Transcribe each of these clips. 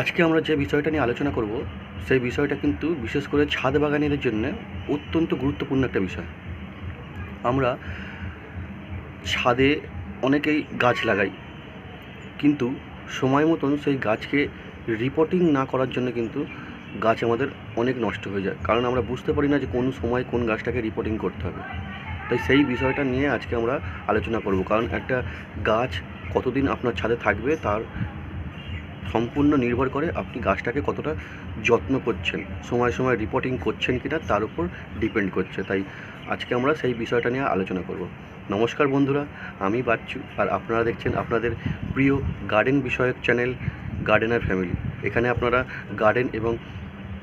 আজকে আমরা যে বিষয়টা নিয়ে আলোচনা করব, সেই বিষয়টা কিন্তু বিশেষ করে ছাদ বাগানিদের জন্য অত্যন্ত গুরুত্বপূর্ণ একটা বিষয়। আমরা ছাদে অনেকেই গাছ লাগাই, কিন্তু সময় মতন সেই গাছকে রিপোর্টিং না করার জন্য কিন্তু গাছ আমাদের অনেক নষ্ট হয়ে যায়। কারণ আমরা বুঝতে পারি না যে কোন সময় কোন গাছটাকে রিপোর্টিং করতে হবে। তাই সেই বিষয়টা নিয়ে আজকে আমরা আলোচনা করব। কারণ একটা গাছ কতদিন আপনার ছাদে থাকবে, তার সম্পূর্ণ নির্ভর করে আপনি গাছটাকে কতটা যত্ন করছেন, সময় সময় রিপোর্টিং করছেন কিনা তার উপর ডিপেন্ড করছে। তাই আজকে আমরা সেই বিষয়টা নিয়ে আলোচনা করব। নমস্কার বন্ধুরা, আমি বাচ্চু আর আপনারা দেখছেন আপনাদের প্রিয় গার্ডেন বিষয়ক চ্যানেল গার্ডেনার ফ্যামিলি এখানে আপনারা গার্ডেন এবং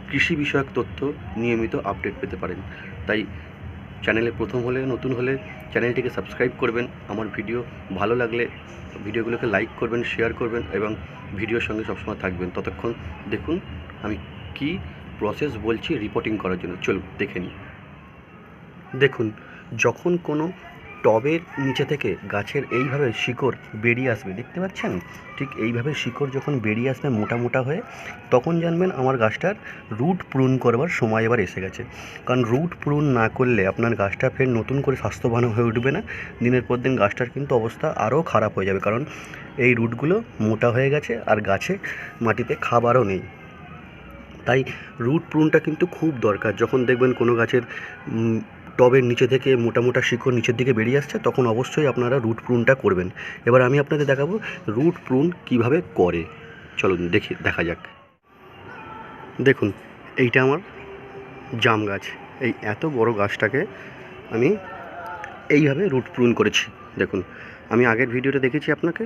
কৃষি বিষয়ক তথ্য নিয়মিত আপডেট পেতে পারেন। তাই চ্যানেলে প্রথম হলে নতুন হলে চ্যানেলটিকে সাবস্ক্রাইব করবেন। আমার ভিডিও ভালো লাগলে ভিডিওগুলোকে লাইক করবেন, শেয়ার করবেন এবং ভিডিওর সঙ্গে সবসময় থাকবেন। ততক্ষণ দেখুন আমি কি প্রসেস বলছি রিপোর্টিং করার জন্য। চলুন, দেখে নিই। দেখুন, যখন কোনো টবের নিচে থেকে গাছের এইভাবে শিকড় বেরিয়ে আসবে, দেখতে পাচ্ছেন? ঠিক এইভাবে শিকড় যখন বেরিয়ে আসবে মোটা মোটা হয়ে, তখন জানবেন আমার গাছটার রুট পূরণ করবার সময় এবার এসে গেছে। কারণ রুট পূরণ না করলে আপনার গাছটা ফের নতুন করে স্বাস্থ্যবান হয়ে উঠবে না। দিনের পর দিন গাছটার কিন্তু অবস্থা আরও খারাপ হয়ে যাবে। কারণ এই রুটগুলো মোটা হয়ে গেছে আর গাছে মাটিতে খাবারও নেই। তাই রুট প্রুনটা কিন্তু খুব দরকার। যখন দেখবেন কোনো গাছের টবের নিচে থেকে মোটা মোটা শিকড় নিচের দিকে বেরিয়ে আসছে, তখন অবশ্যই আপনারা রুট প্রুনটা করবেন। এবার আমি আপনাদের দেখাবো রুট প্রুন কীভাবে করে। চলুন দেখি, দেখা যাক। দেখুন, এইটা আমার জাম গাছ। এই এত বড় গাছটাকে আমি এইভাবে রুট প্রুন করেছি। দেখুন, আমি আগের ভিডিওটা দেখেছি আপনাকে।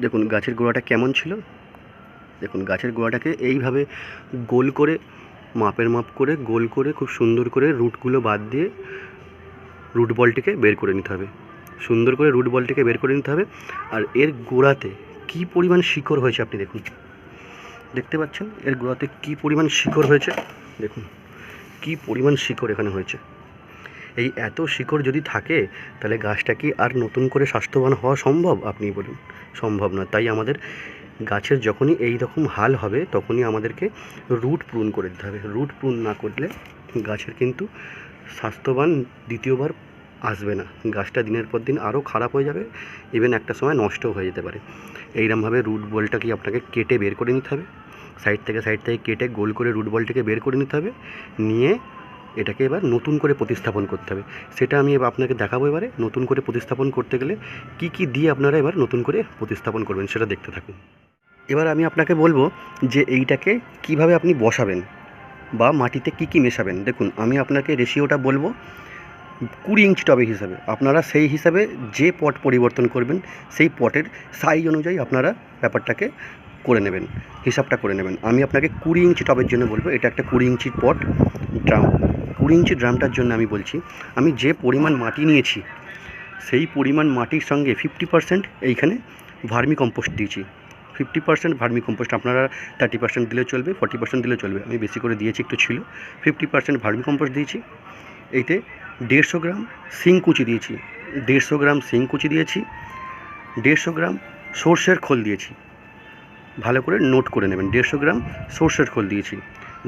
দেখুন, গাছের গোড়াটা কেমন ছিল? দেখুন, গাছের গোড়াটাকে এইভাবে গোল করে মাপের মাপ করে, গোল করে, খুব সুন্দর করে রুটগুলো বাদ দিয়ে রুট বলটিকে বের করে নিতে হবে। সুন্দর করে রুট বলটিকে বের করে নিতে হবে। আর এর গোড়াতে কী পরিমাণ শিকড় হয়েছে আপনি দেখুন। দেখতে পাচ্ছেন? এর গোড়াতে কী পরিমাণ শিকড় হয়েছে? দেখুন, কী পরিমাণ শিকড় এখানে হয়েছে। এই এত শিকড় যদি থাকে, তাহলে গাছটা কি আর নতুন করে স্বাস্থ্যবান হওয়া সম্ভব? আপনি বলুন। সম্ভব না তাই আমাদের গাছের যখনই এই রকম হাল হবে, তখনই আমাদেরকে রুট প্রুন করে দিতে হবে। রুট প্রুন না করলে গাছের কিন্তু স্বাস্থ্যবান দ্বিতীয়বার আসবে না। গাছটা দিনের পর দিন আরও খারাপ হয়ে যাবে ইভেন একটা সময় নষ্টও হয়ে যেতে পারে। এইরমভাবে রুট বলটাকে আপনাকে কেটে বের করে নিতে হবে। সাইড থেকে সাইড থেকে কেটে গোল করে রুট বলটাকে বের করে নিতে হবে। নিয়ে এটাকে এবার নতুন করে প্রতিস্থাপন করতে হবে। সেটা আমি এবার আপনাকে দেখাবো এবারে, নতুন করে প্রতিস্থাপন করতে গেলে কি কি দিয়ে আপনারা এবার নতুন করে প্রতিস্থাপন করবেন সেটা দেখতে থাকুন। এবার আমি আপনাকে বলব যে এইটাকে কীভাবে আপনি বসাবেন বা মাটিতে কি কি মেশাবেন। দেখুন, আমি আপনাকে রেশিওটা বলব কুড়ি ইঞ্চ টবে হিসাবে। আপনারা সেই হিসাবে যে পট পরিবর্তন করবেন, সেই পটের সাইজ অনুযায়ী আপনারা ব্যাপারটাকে করে নেবেন, হিসাবটা করে নেবেন। আমি আপনাকে কুড়ি ইঞ্চি টবের জন্য বলব, এটা একটা কুড়ি ইঞ্চির পট, ড্রাম। কুড়ি ইঞ্চি ড্রামটার জন্য আমি বলছি, আমি যে পরিমাণ মাটি নিয়েছি, সেই পরিমাণ মাটির সঙ্গে ফিফটি পার্সেন্ট এইখানে ভার্মি কম্পোস্ট দিয়েছি। ফিফটি পার্সেন্ট ভার্মি কম্পোস্ট আপনারা থার্টি পার্সেন্ট দিলে চলবে ফর্টি পার্সেন্ট দিলে চলবে। আমি বেশি করে দিয়েছি একটু ছিল ফিফটি পার্সেন্ট ভার্মি কম্পোস্ট দিয়েছি। এইতে দেড়শো গ্রাম শিংকুচি দিয়েছি, দেড়শো গ্রাম শিংকুচি দিয়েছি, দেড়শো গ্রাম সর্ষের খোল দিয়েছি। ভালো করে নোট করে নেবেন, দেড়শো গ্রাম সর্ষের খোল দিয়েছি,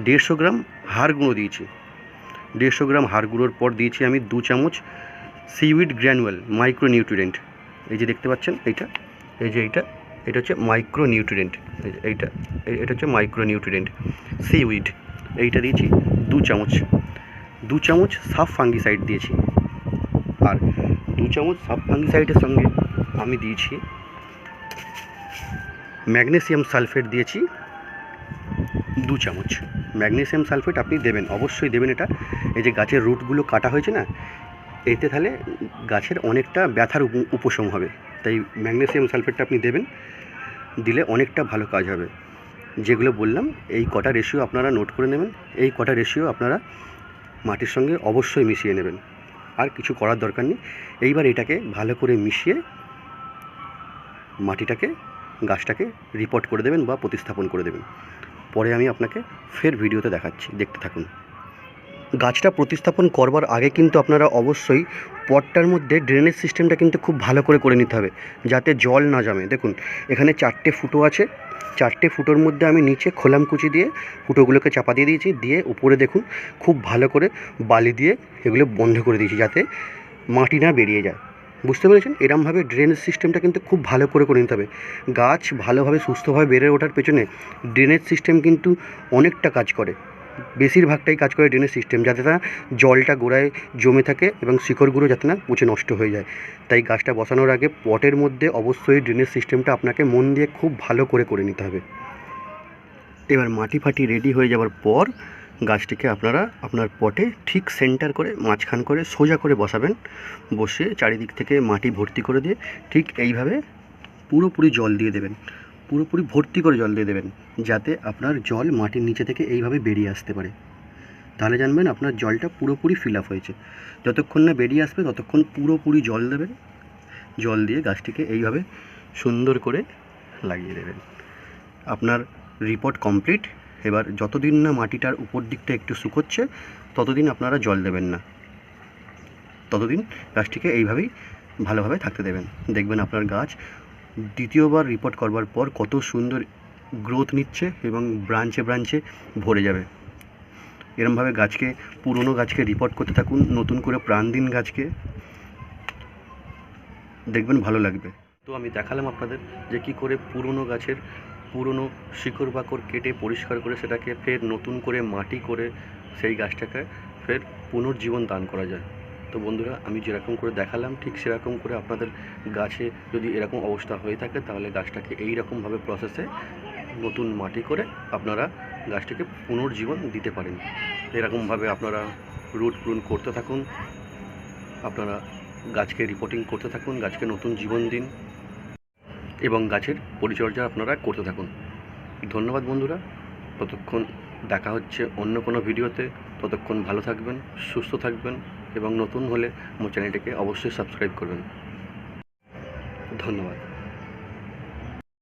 দেড়শো গ্রাম হাড় গুঁড়ো দিয়েছি। দেড়শো গ্রাম হাড় গুঁড়োর পর দিয়েছি আমি দু চামচ সিউইড গ্র্যানুয়াল মাইক্রো নিউট্রিয়েন্ট এই যে দেখতে পাচ্ছেন, এইটা, এই যে এইটা, এটা হচ্ছে মাইক্রো নিউট্রিয়েন্ট এইটা এটা হচ্ছে মাইক্রো নিউট্রিয়েন্ট সিউইড এইটা দিয়েছি দু চামচ। দু চামচ সাফ ফাঙ্গিসাইড দিয়েছি। আর দু চামচ সাফ ফাঙ্গিসাইডের সঙ্গে আমি দিয়েছি ম্যাগনেসিয়াম সালফেট দিয়েছি। দু চামচ। ম্যাগনেসিয়াম সালফেট আপনি দেবেন, অবশ্যই দেবেন এটা। এই যে গাছের রুটগুলো কাটা হয়েছে না, এতে তাহলে গাছের অনেকটা ব্যথার উপ- উপশম হবে। তাই ম্যাগনেসিয়াম সালফেটটা আপনি দেবেন, দিলে অনেকটা ভালো কাজ হবে। যেগুলো বললাম, এই কটা রেশিও আপনারা নোট করে নেবেন। এই কটা রেশিও আপনারা মাটির সঙ্গে অবশ্যই মিশিয়ে নেবেন। আর কিছু করার দরকার নেই। এইবার এটাকে ভালো করে মিশিয়ে মাটিটাকে, গাছটাকে রিপোর্ট করে দেবেন বা প্রতিস্থাপন করে দেবেন। পরে আমি আপনাকে ফের ভিডিওতে দেখাচ্ছি। দেখতে থাকুন। গাছটা প্রতিস্থাপন করবার আগে কিন্তু আপনারা অবশ্যই পটটার মধ্যে ড্রেনেজ সিস্টেমটা কিন্তু খুব ভালো করে করে নিতে হবে, যাতে জল না জমে। দেখুন, এখানে চারটে ফুটো আছে। চারটে ফুটোর মধ্যে আমি নিচে খোলাম কুচি দিয়ে ফুটোগুলোকে চাপা দিয়ে দিয়েছি। দিয়ে উপরে দেখুন, খুব ভালো করে বালি দিয়ে এগুলো বন্ধ করে দিয়েছি, যাতে মাটি না বেরিয়ে যায়। বুঝতে পেরেছেন? এরমভাবে ড্রেনেজ সিস্টেমটা কিন্তু খুব ভালো করে করে নিতে হবে। গাছ ভালোভাবে, সুস্থভাবে বেড়ে ওঠার পেছনে ড্রেনেজ সিস্টেম কিন্তু অনেকটা কাজ করে। বেশিরভাগটাই কাজ করে ড্রেনেজ সিস্টেম যাতে না জলটা গোড়ায় জমে থাকে এবং শিকড়গুলো যাতে না পচে নষ্ট হয়ে যায়। তাই গাছটা বসানোর আগে পটের মধ্যে অবশ্যই ড্রেনেজ সিস্টেমটা আপনাকে মন দিয়ে খুব ভালো করে করে নিতে হবে। এবার মাটি ফাটি রেডি হয়ে যাওয়ার পর গাছটিকে আপনারা আপনার পটে ঠিক সেন্টার করে, মাঝখান করে সোজা করে বসাবেন। বসে চারিদিক থেকে মাটি ভর্তি করে দিয়ে ঠিক এইভাবে পুরোপুরি জল দিয়ে দেবেন। পুরোপুরি ভর্তি করে জল দিয়ে দেবেন যাতে আপনার জল মাটির নিচে থেকে এইভাবে বেরিয়ে আসতে পারে। তাহলে জানবেন আপনার জলটা পুরোপুরি ফিল আপ হয়েছে। যতক্ষণ না বেরিয়ে আসবে ততক্ষণ পুরোপুরি জল দেবেন। জল দিয়ে গাছটিকে এইভাবে সুন্দর করে লাগিয়ে দেবেন। আপনার রিপোর্ট কমপ্লিট এবার যতদিন না মাটিটার উপর দিকটা একটু শুকোচ্ছে, ততদিন আপনারা জল দেবেন না। ততদিন গাছটিকে এইভাবেই ভালোভাবে থাকতে দেবেন। দেখবেন আপনার গাছ দ্বিতীয়বার রিপোর্ট করবার পর কত সুন্দর গ্রোথ নিচ্ছে এবং ব্রাঞ্চে ব্রাঞ্চে ভরে যাবে। এরমভাবে গাছকে, পুরনো গাছকে রিপোর্ট করতে থাকুন, নতুন করে প্রাণ দিন গাছকে। দেখবেন ভালো লাগবে। তো আমি দেখালাম আপনাদের যে কী করে পুরনো গাছের পুরনো শিকড় বাকড় কেটে পরিষ্কার করে সেটাকে ফের নতুন করে মাটি করে সেই গাছটাকে ফের পুনর্জীবন দান করা যায়। তো বন্ধুরা, আমি যেরকম করে দেখালাম, ঠিক সেরকম করে আপনাদের গাছে যদি এরকম অবস্থা হয়ে থাকে, তাহলে গাছটাকে এই রকমভাবে প্রসেসে নতুন মাটি করে আপনারা গাছটিকে পুনর্জীবন দিতে পারেন। এরকমভাবে আপনারা রুট প্রুন করতে থাকুন, আপনারা গাছকে রিপোর্টিং করতে থাকুন, গাছকে নতুন জীবন দিন। এবং গাছের পরিচর্যা আপনারা করতে থাকুন। ধন্যবাদ বন্ধুরা। ততক্ষণ দেখা হচ্ছে অন্য কোনো ভিডিওতে। ততক্ষণ ভালো থাকবেন, সুস্থ থাকবেন এবং নতুন হলে আমার চ্যানেলটিকে অবশ্যই সাবস্ক্রাইব করবেন। ধন্যবাদ।